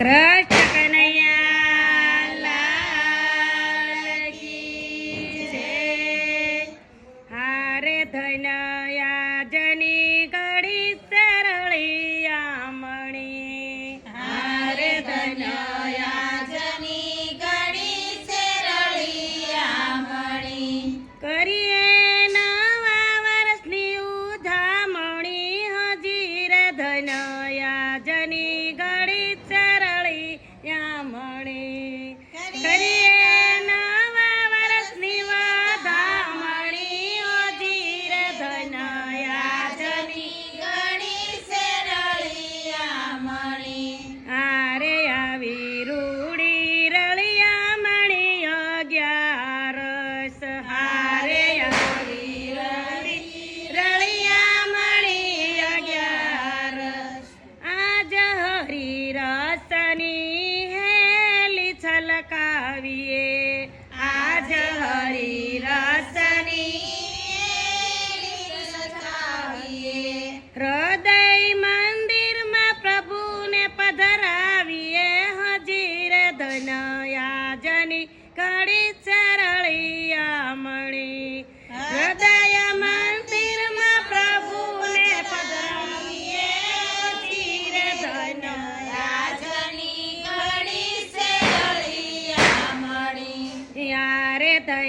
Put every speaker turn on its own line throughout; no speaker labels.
કૃષ્ણ કનૈયા. હારે ધનયા જની ઘડી સરળી આમણી હારે ધનયા
જની ઘડી શેરળિયા મળી
કરીએ નવા વર્ષની ઉધામણી હજીર ધનયા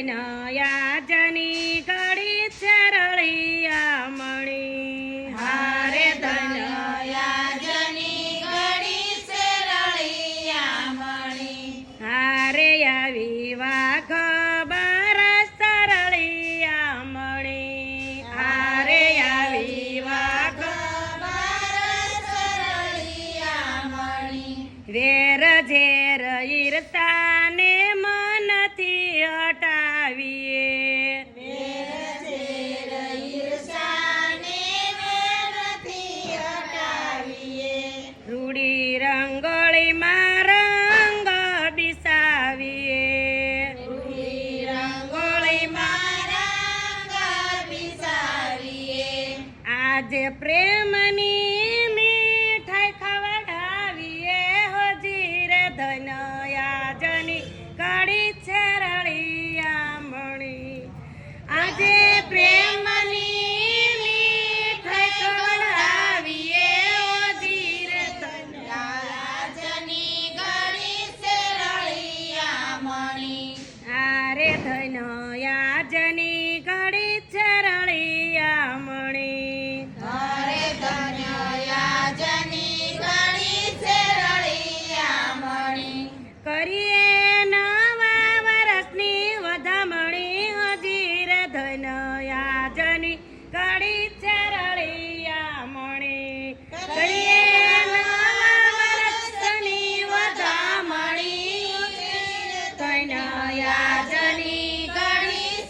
યારે ધનયાજની કડી ચરળિયા મણી હારે ધનયા
જની ઘડી ચરળિયા મળી
હારે આવી વાઘ બારસ સરળિયા મણી હારે આવી વાઘ ઝેર આજે પ્રેમની મીઠાઈ ખવડાવીએ હોજીર ધનયાજની કડી છે રળિયા મણી આજે પ્રેમની મીઠાઈ ખવડાવીએ હોજીર આરે ધનયાજની કડી છે રળિયા મણી ધનયાજની કડી ચરળિયા મણી.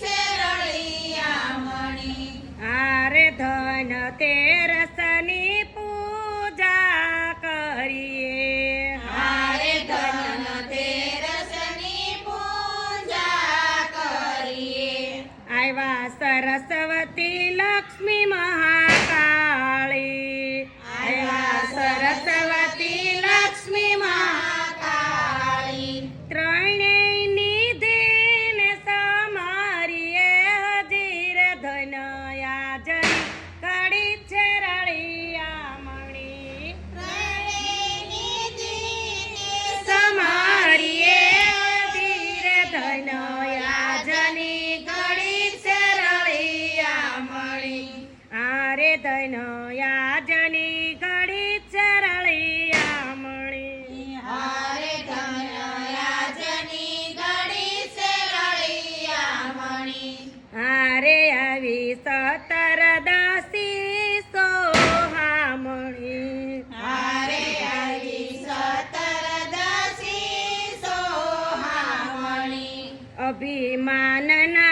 શેરળિયા મણી.
આરે ધન તેરસની આવ્યા સરસ્વતી ધનયાજની કડી છે રળિયા મણી
હારે ધન્યયાજની ઘડી
હારે આવી સતર દસી સોહામણી
હારે આવી સતર દસી સોહામણી
અભિમાનના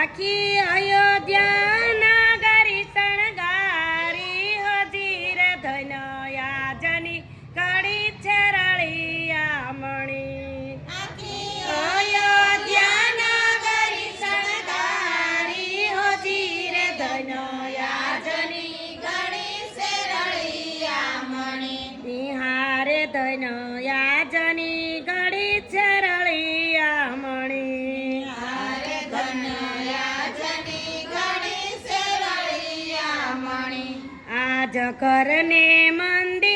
આખી અયોધ્યા આજ ઘરને મંદિર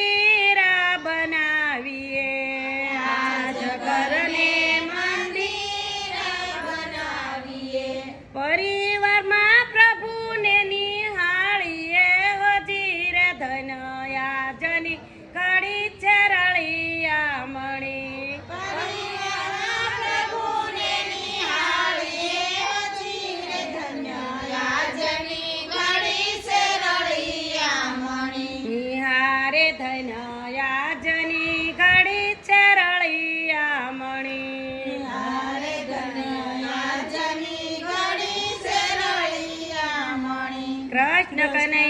કૃષ્ણ કનૈયા